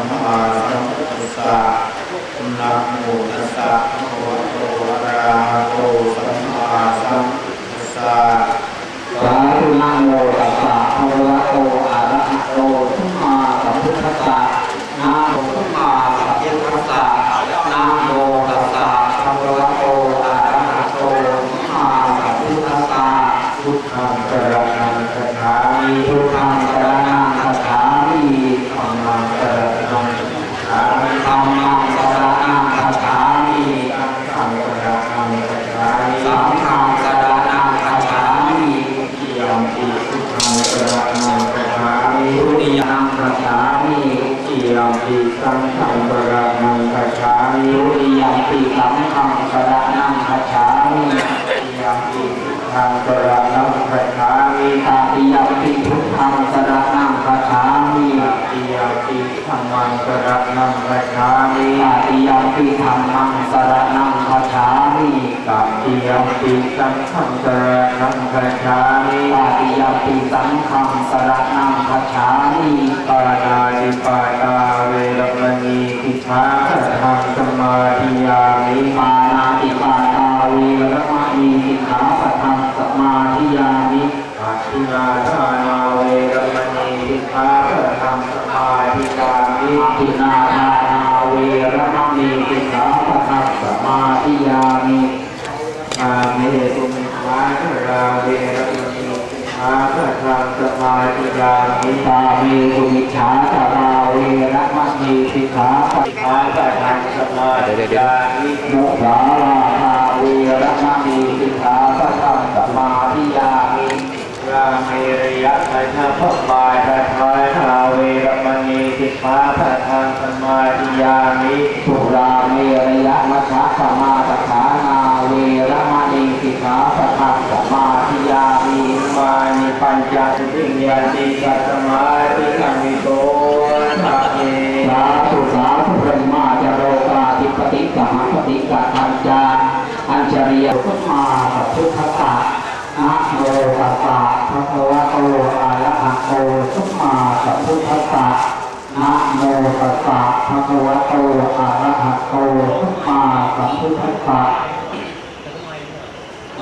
มมาสัมพุทธัสสะนะโมตัสสะภะคะวะโตอะระหะโตสัมมาสัมพุทธัสสะสาธุนะโมตัสสะภะคะวะโตอะระหะโตสัมมาสัมพุทธัสสะนะโมสัมมาสัมพุทธัสสะนะโมตัสสะภะคะวะโตอะระหะโตสัมมาสัมพุทธัสสะพุทธังสรณังคัจฉามิพุทธังสรณังคัจฉามิ ตังสรณังคัจฉามิตาติยัมปิพุทธังสรณังคัจฉามิทิยมปิธัมมังสรณังคัจฉามิตาติยัมปิธัมมังสรณังคัจฉามิตัทิยมปิสังฆังสรณังคัจฉามิตาติยัมปิสังฆังสรณังคัจฉามิปานาติปาตาเวรมณีสิกขาปะทังสมาธิยามิปานาติปาตา วิมุสาลาทาเวรมณีสิกขาปะทังสมาธิยามิราเมรยะทัยพะมายทัทายนาเวรมณีสิกขาปะทังสมาธิยามิสุราเมรยมัชฌะสมาตฐานาเวรมณีสิกขาปะทังสมาธิยามิมานิปัญจสิงยาติกัสมา โมตัสสะภะคะวะโตอะระหะโตสัมมาสัพพุทธัสสะ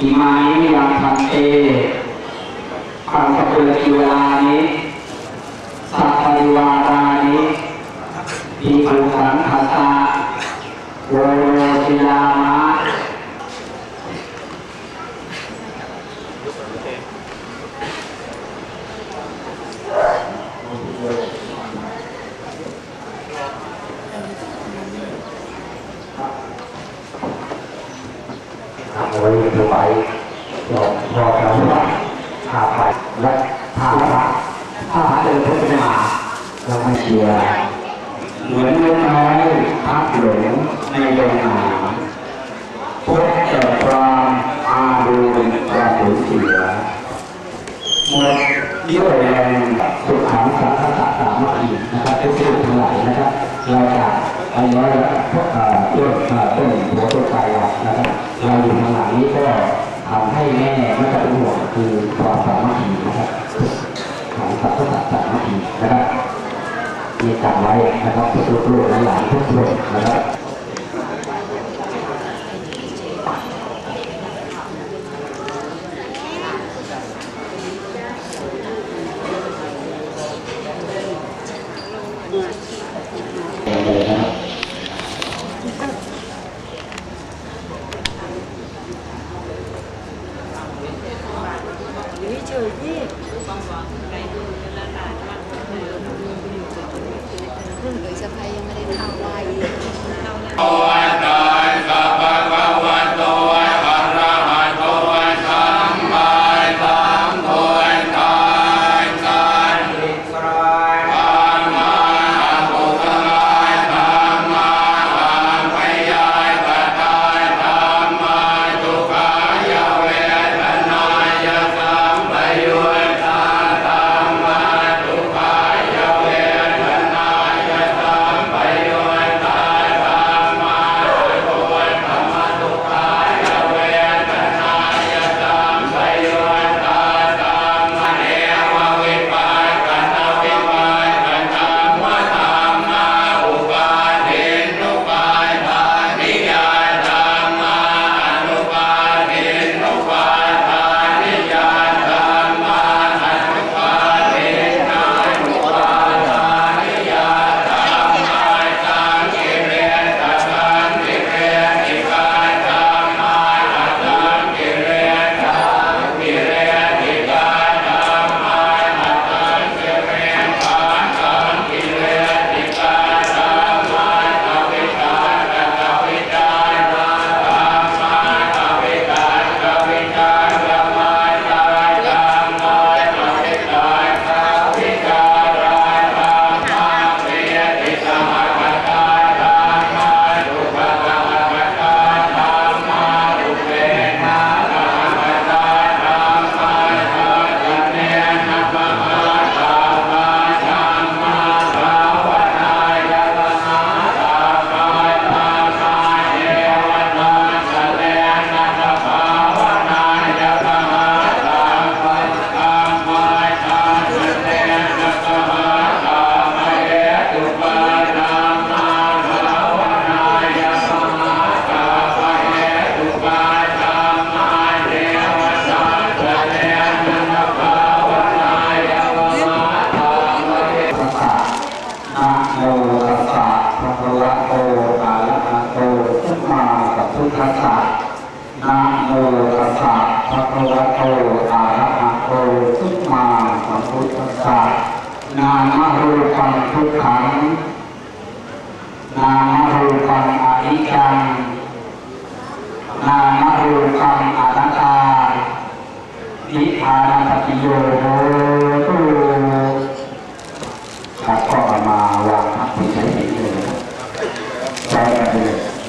อิมานิยังพันเตพันตะเปลือกีเวลานี้สัพพะริวารานิทีภูสังคตาโวโรชิลามะ ทำไว้ถือไปหลอกพอเราว่าพาไปและพาพระพาพระเดินขึ้นมา เราไม่เชื่อเหมือนนกน้อยพักหลงในโรงหนังพบแต่ความอาดูนความสูญเสียหมดเรี่ยวแรงสุขังสังฆะสามัคคีนะครับทุกท่านทั้งหลายนะครับ เราจะอาน้อยพวกเอ่อต้นเอ่อต้นหัวต้นปลายนะครับเราอยู่ทางหลังนี้ก็ทำให้แม่ไม่ต้องเป็นห่วงคือความสามัคคีนะครับของสัพพะสัตสามัคคีนะครับ มีจำไว้นะครับทุกลูกๆหลานๆทุกคนนะครับเลย นะครับอยู่เฉยๆพี่เพิ่งเลยสะพายยังไม่ได้ทำไวุ้กขัง นามรูปังอนิจจัง นามรูปังอนัตตานิพานปิโยตุครับก็มาวางพักที่ใช้เอเลยนะใช้กันเลยน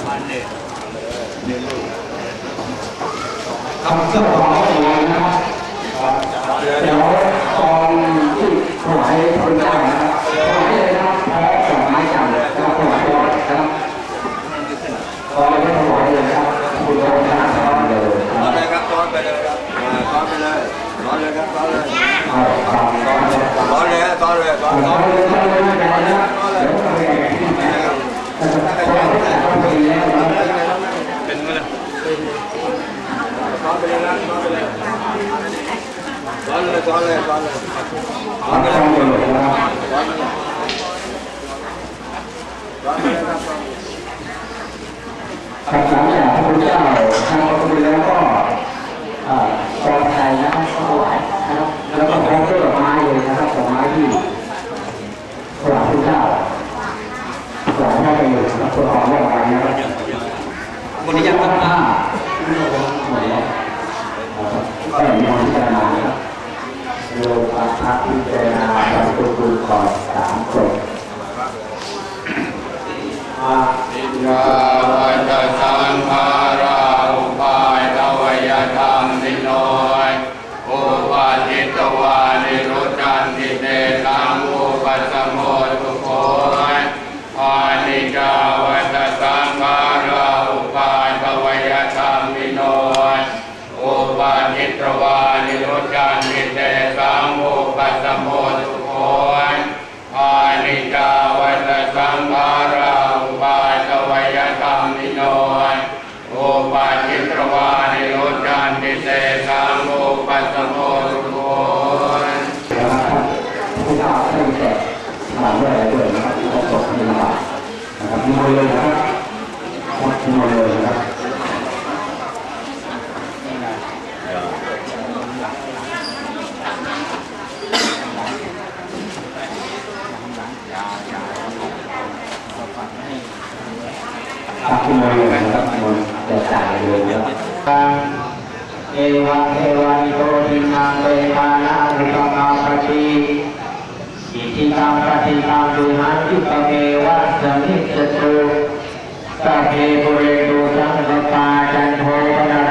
บวันเด็ ทำเสื้อของเราเองนะครับเดี๋ยวตอนที่ถวายพระ ครับหลังจากพระพุทธเจ้าทงพระตูแล้วก็กองไทยนะครับถวายนะครับแล้วก็พร้อมด้วยดอกไม้เลยนะครับดอกไม้ที่ถรายพระเจ้าถวายพระประโยชน์ครับตัวของดอกไม้นะครับวันนี้ยังพัฒนาหมดแล้วก็มีความพิจารมาครับโลภะพิจารณาพระคุณก่อนสามคน Amém. เอวะเอวัโตตินาเตปานาอุตมาปะฏิอิทิตังปฏิตังดุหังยุตเมวัสมิสตุสัพเพปุเรตุสังกปาจันโทปนาร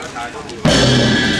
verdade.